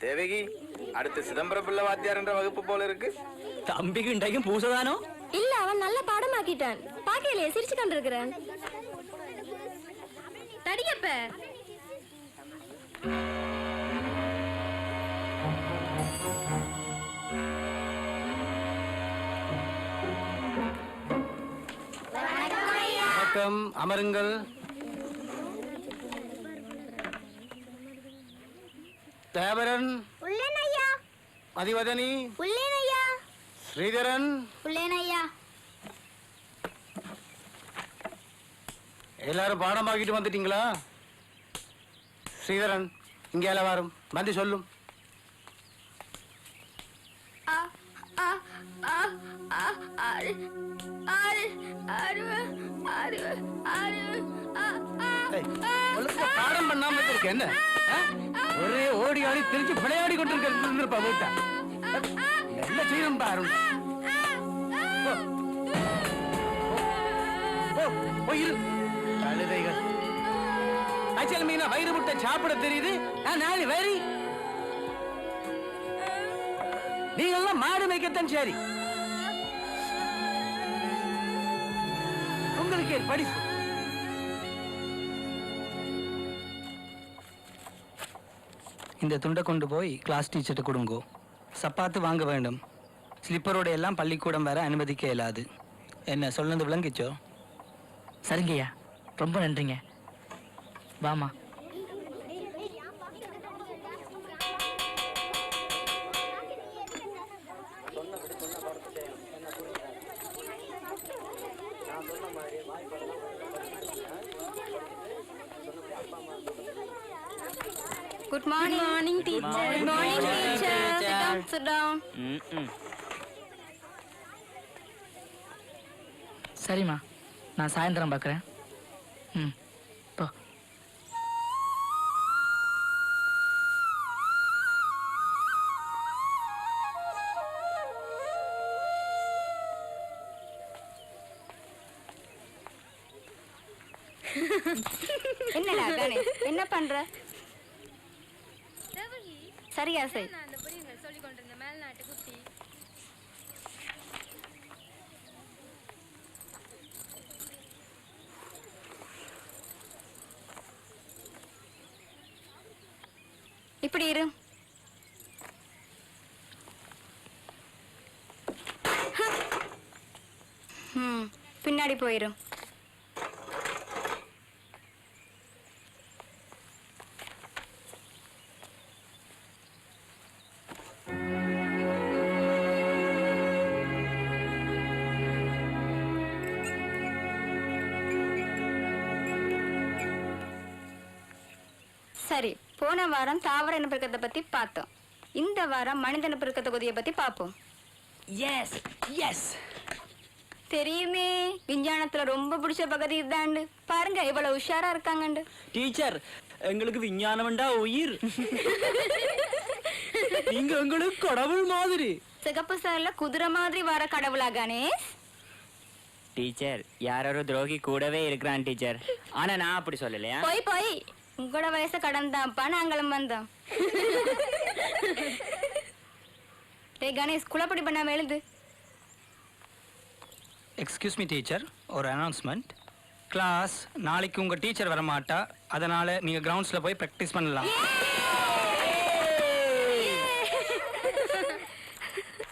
தேவகி அடுத்து சிதம்பரம் பிள்ளை வாத்தியார் என்ற வகுப்பு போல இருக்கு. தம்பிக்கு இன்றைக்கும் பூசதானோ? இல்ல அவன் நல்ல பாடமாக்கிட்டான். பாக்கையிலே சிரிச்சு கொண்டிருக்கிறேன். தடியப்ப. வணக்கம் அமருங்கள். தேவரன் உள்ளேன் ஐயா மதிவதனி உள்ளேன் ஐயா ஸ்ரீதரன் உள்ளேன் ஐயா எல்லாரும் பாடமாக்கிட்டு வந்துட்டீங்களா ஸ்ரீதரன் இங்கே வரும் வந்து சொல்லும் ஆ ஆ ஆ ஆ ஆறு ஆறு ஆறு ஆறு ஆறு பாடம் பண்ணாம இருக்க என்ன? ஒரே ஓடி ஆடி திருச்சி விளையாடி கொண்டிருக்க வீட்டா. என்ன செய்யணும் பாரு போ. கழுதைகள். அச்சல் மீனா வயிறு முட்டை சாப்பிட தெரியுது. நான் நாளை வரி நீங்கெல்லாம் மாடு மேய்க்கத்தான் சரி. உங்களுக்கு படிப்பு? இந்த துண்டை கொண்டு போய் கிளாஸ் டீச்சர்கிட்ட கொடுங்கோ. சப்பாத்து வாங்க வேண்டும். ஸ்லிப்பரோட எல்லாம் பள்ளிக்கூடம் வர அனுமதிக்க இயலாது. என்ன சொன்னது விளங்கிச்சோ? சரிங்கய்யா. ரொம்ப நன்றிங்க. வாமா. Good morning. Good morning, teacher. Good morning, teacher. Sit down, sit down. சரிம்மா நான் சாயந்தரம் பார்க்குறேன் ம் போ என்னடா என்ன பண்ற சரியா சரி அந்த புரியுங்கள் சொல்லிக் கொண்டிருந்த மேல்நாட்டு குட்டி இப்படி இரு ம் பின்னாடி போயிரு சரி போன வாரம் தாவர இனப்பெருக்கத்தை பத்தி பார்த்தோம். இந்த வாரம் மனித இனப்பெருக்க தொகுதியை பத்தி பார்ப்போம். எஸ் எஸ் தெரியுமே விஞ்ஞானத்துல ரொம்ப பிடிச்ச பகுதி இதாண்டு பாருங்க இவ்வளவு உஷாரா இருக்காங்கண்டு. டீச்சர் எங்களுக்கு விஞ்ஞானம்டா உயிர். நீங்க எங்களுக்கு கடவுள் மாதிரி. சிகப்பு சார்ல குதிரை மாதிரி வர கடவுளா கணேஷ்? டீச்சர் யாரோ துரோகி கூடவே இருக்கிறான் டீச்சர் ஆனா நான் அப்படி சொல்லலையா? போய் போய். உங்களோட வயசை கடந்தாப்பா நாங்களும் வந்தோம். டேய் கணேஷ் குழப்படி பண்ணாம எழுது எக்ஸ்கியூஸ் மீ டீச்சர் ஒரு அனௌன்ஸ்மெண்ட் கிளாஸ் நாளைக்கு உங்கள் டீச்சர் வரமாட்டா. அதனால் நீங்கள் கிரவுண்ட்ஸில் போய் ப்ராக்டிஸ் பண்ணலாம்.